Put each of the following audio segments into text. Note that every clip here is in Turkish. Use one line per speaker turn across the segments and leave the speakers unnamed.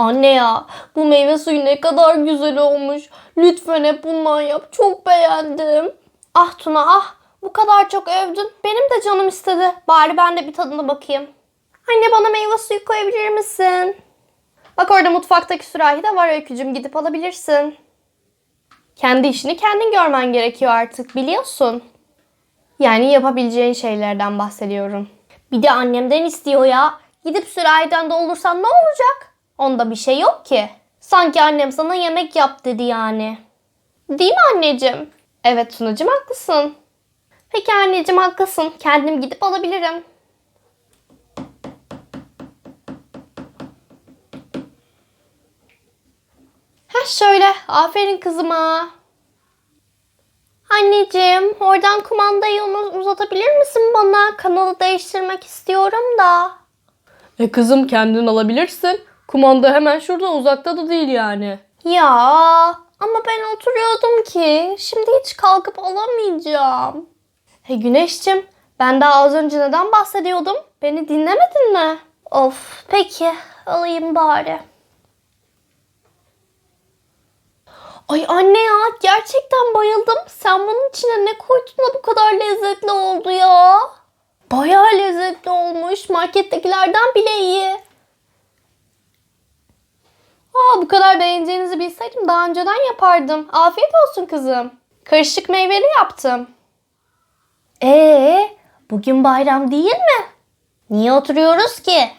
Anne ya bu meyve suyu ne kadar güzel olmuş. Lütfen hep bundan yap. Çok beğendim. Ah Tuna ah bu kadar çok övdün. Benim de canım istedi. Bari ben de bir tadına bakayım. Anne bana meyve suyu koyabilir misin? Bak orada mutfaktaki sürahi de var Öykücüm gidip alabilirsin. Kendi işini kendin görmen gerekiyor artık biliyorsun. Yani yapabileceğin şeylerden bahsediyorum. Bir de annemden istiyor ya. Gidip sürahiden doldursan ne olacak? Onda bir şey yok ki. Sanki annem sana yemek yap dedi yani. Değil mi anneciğim? Evet Tunacığım haklısın. Peki anneciğim haklısın. Kendim gidip alabilirim. Heh şöyle. Aferin kızıma. Anneciğim, oradan kumandayı uzatabilir misin bana? Kanalı değiştirmek istiyorum da.
E kızım kendin alabilirsin. Kumanda hemen şurada uzakta da değil yani.
Ya, ama ben oturuyordum ki. Şimdi hiç kalkıp alamayacağım. Hey Güneş'cim, ben daha az önce neden bahsediyordum? Beni dinlemedin mi? Of, peki. Alayım bari. Ay anne ya gerçekten bayıldım. Sen bunun içine ne koydun da bu kadar lezzetli oldu ya? Bayağı lezzetli olmuş. Markettekilerden bile iyi. Aa, bu kadar beğeneceğinizi bilseydim daha önceden yapardım. Afiyet olsun kızım. Karışık meyveli yaptım. Ee, bugün bayram değil mi? Niye oturuyoruz ki?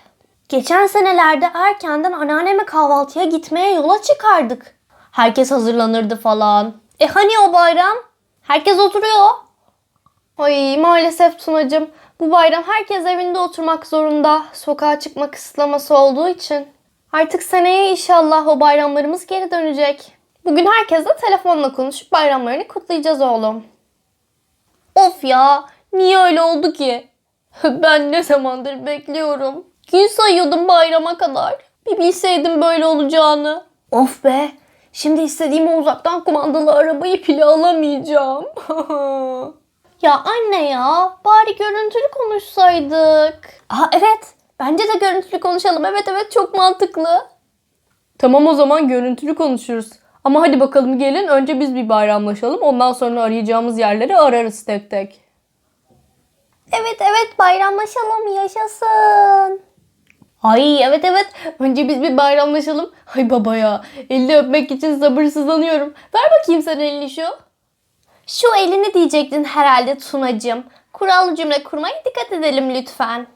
Geçen senelerde erkenden anneanneme kahvaltıya gitmeye yola çıkardık. Herkes hazırlanırdı falan. E hani o bayram? Herkes oturuyor. Ay maalesef Tunacığım. Bu bayram herkes evinde oturmak zorunda. Sokağa çıkma kısıtlaması olduğu için. Artık seneye inşallah o bayramlarımız geri dönecek. Bugün herkesle telefonla konuşup bayramlarını kutlayacağız oğlum. Of ya, niye öyle oldu ki? ben ne zamandır bekliyorum. Gün sayıyordum bayrama kadar. Bir bilseydim böyle olacağını. Of be, şimdi istediğim o uzaktan kumandalı arabayı bile alamayacağım. ya anne ya, bari görüntülü konuşsaydık. Aa evet, bence de görüntülü konuşalım. Evet evet çok mantıklı.
Tamam o zaman görüntülü konuşuruz. Ama hadi bakalım gelin önce biz bir bayramlaşalım. Ondan sonra arayacağımız yerleri ararız tek tek.
Evet evet bayramlaşalım yaşasın. Ay evet evet önce biz bir bayramlaşalım. Ay baba ya elini öpmek için sabırsızlanıyorum. Ver bakayım sen elini şu. Şu elini diyecektin herhalde Tunacığım. Kurallı cümle kurmaya dikkat edelim lütfen.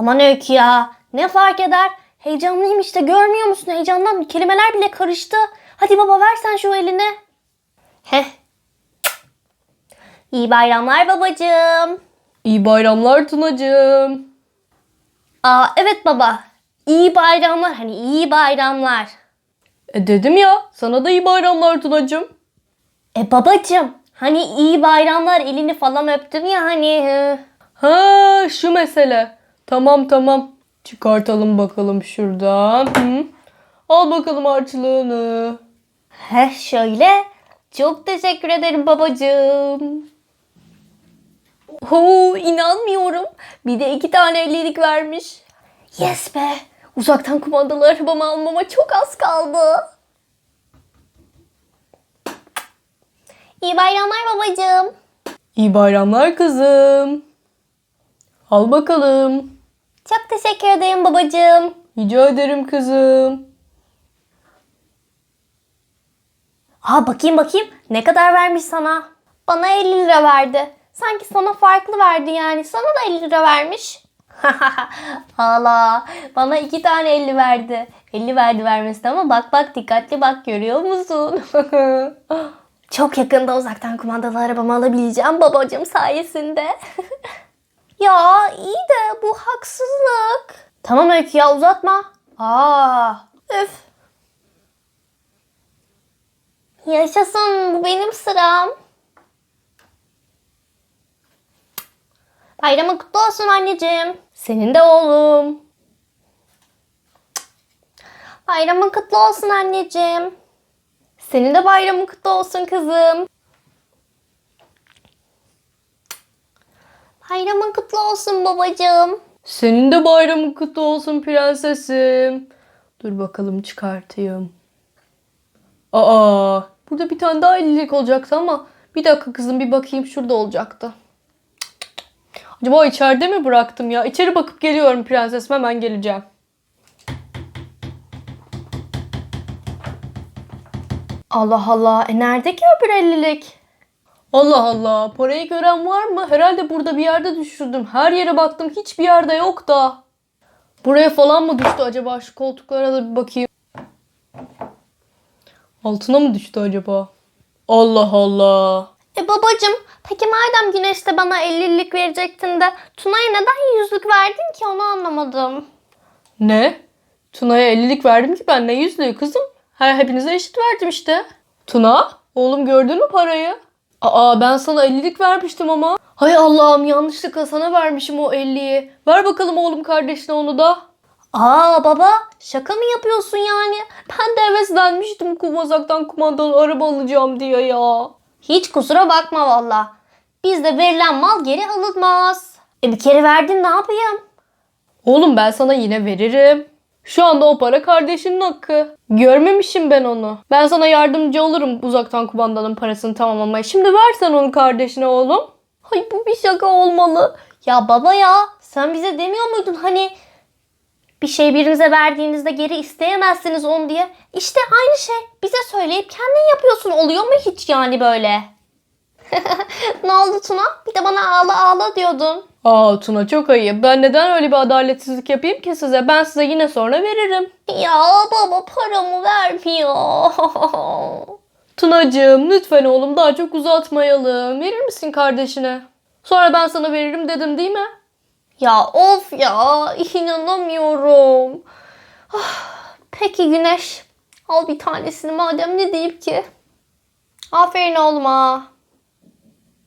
Aman Öykü ya ne fark eder? Heyecanlıyım işte görmüyor musun? Heyecandan kelimeler bile karıştı. Hadi baba ver sen şu elini. Heh. İyi bayramlar babacığım.
İyi bayramlar Tunacığım.
Aa evet baba. İyi bayramlar. Hani iyi bayramlar.
E dedim ya sana da iyi bayramlar Tunacığım.
E babacığım. Hani iyi bayramlar elini falan öptüm ya hani.
Ha şu mesele. Tamam tamam. Çıkartalım bakalım şuradan. Hı. Al bakalım harçlığını.
Heh şöyle. Çok teşekkür ederim babacığım. Oo inanmıyorum. Bir de iki tane ellilik vermiş. Yes be. Uzaktan kumandalı arabamı almama çok az kaldı. İyi bayramlar babacığım.
İyi bayramlar kızım. Al bakalım.
Çok teşekkür ederim babacığım.
Rica ederim kızım.
Ha bakayım bakayım ne kadar vermiş sana? Bana 50 lira verdi. Sanki sana farklı verdi yani. Sana da 50 lira vermiş. Hala bana iki tane 50 verdi. 50 verdi vermesi ama bak bak dikkatli bak görüyor musun? Çok yakında uzaktan kumandalı arabamı alabileceğim babacığım sayesinde. ya iyi de bu haksızlık. Tamam Öykü ya uzatma. Aa, öf. Yaşasın bu benim sıram. Bayramın kutlu olsun anneciğim. Senin de oğlum. Bayramın kutlu olsun anneciğim. Senin de bayramın kutlu olsun kızım. Bayramın kutlu olsun babacığım.
Senin de bayramın kutlu olsun prensesim. Dur bakalım çıkartayım. Aa, burada bir tane daha ellilik olacaktı ama bir dakika kızım bir bakayım şurada olacaktı. Acaba içeride mi bıraktım ya? İçeri bakıp geliyorum prensesim hemen geleceğim.
Allah Allah. E nerede ki öbür ellilik?
Allah Allah parayı gören var mı? Herhalde burada bir yerde düşürdüm. Her yere baktım hiçbir yerde yok da. Buraya falan mı düştü acaba? Şu koltuklara da bir bakayım. Altına mı düştü acaba? Allah Allah.
E babacım peki madem güneşte bana ellilik verecektin de Tuna'ya neden yüzlük verdin ki onu anlamadım.
Ne? Tuna'ya 50'lik verdim ki ben ne yüzlüğü kızım? Her hepinize eşit verdim işte. Tuna, oğlum gördün mü parayı? Aa ben sana 50'lik vermiştim ama. Hay Allah'ım yanlışlıkla sana vermişim o 50'yi. Ver bakalım oğlum kardeşine onu da.
Aa baba şaka mı yapıyorsun yani?
Ben de heveslenmiştim kumazaktan kumandalı araba alacağım diye ya.
Hiç kusura bakma valla. Bizde verilen mal geri alınmaz. E bir kere verdin ne yapayım?
Oğlum ben sana yine veririm. Şu anda o para kardeşinin hakkı. Görmemişim ben onu. Ben sana yardımcı olurum uzaktan kumandanın parasını tamamlamaya. Şimdi ver sen onu kardeşine oğlum. Ay bu bir şaka olmalı.
Ya baba ya sen bize demiyor muydun hani bir şey birinize verdiğinizde geri isteyemezsiniz onu diye. İşte aynı şey bize söyleyip kendin yapıyorsun oluyor mu hiç yani böyle? ne oldu Tuna? Bir de bana ağla ağla diyordun.
Aa Tuna çok ayıp. Ben neden öyle bir adaletsizlik yapayım ki size? Ben size yine sonra veririm.
Ya baba paramı vermiyor.
Tunacığım lütfen oğlum daha çok uzatmayalım. Verir misin kardeşine? Sonra ben sana veririm dedim değil mi?
ya of ya inanamıyorum. Ah, Peki Güneş al bir tanesini madem ne diyeyim ki? Aferin oğluma.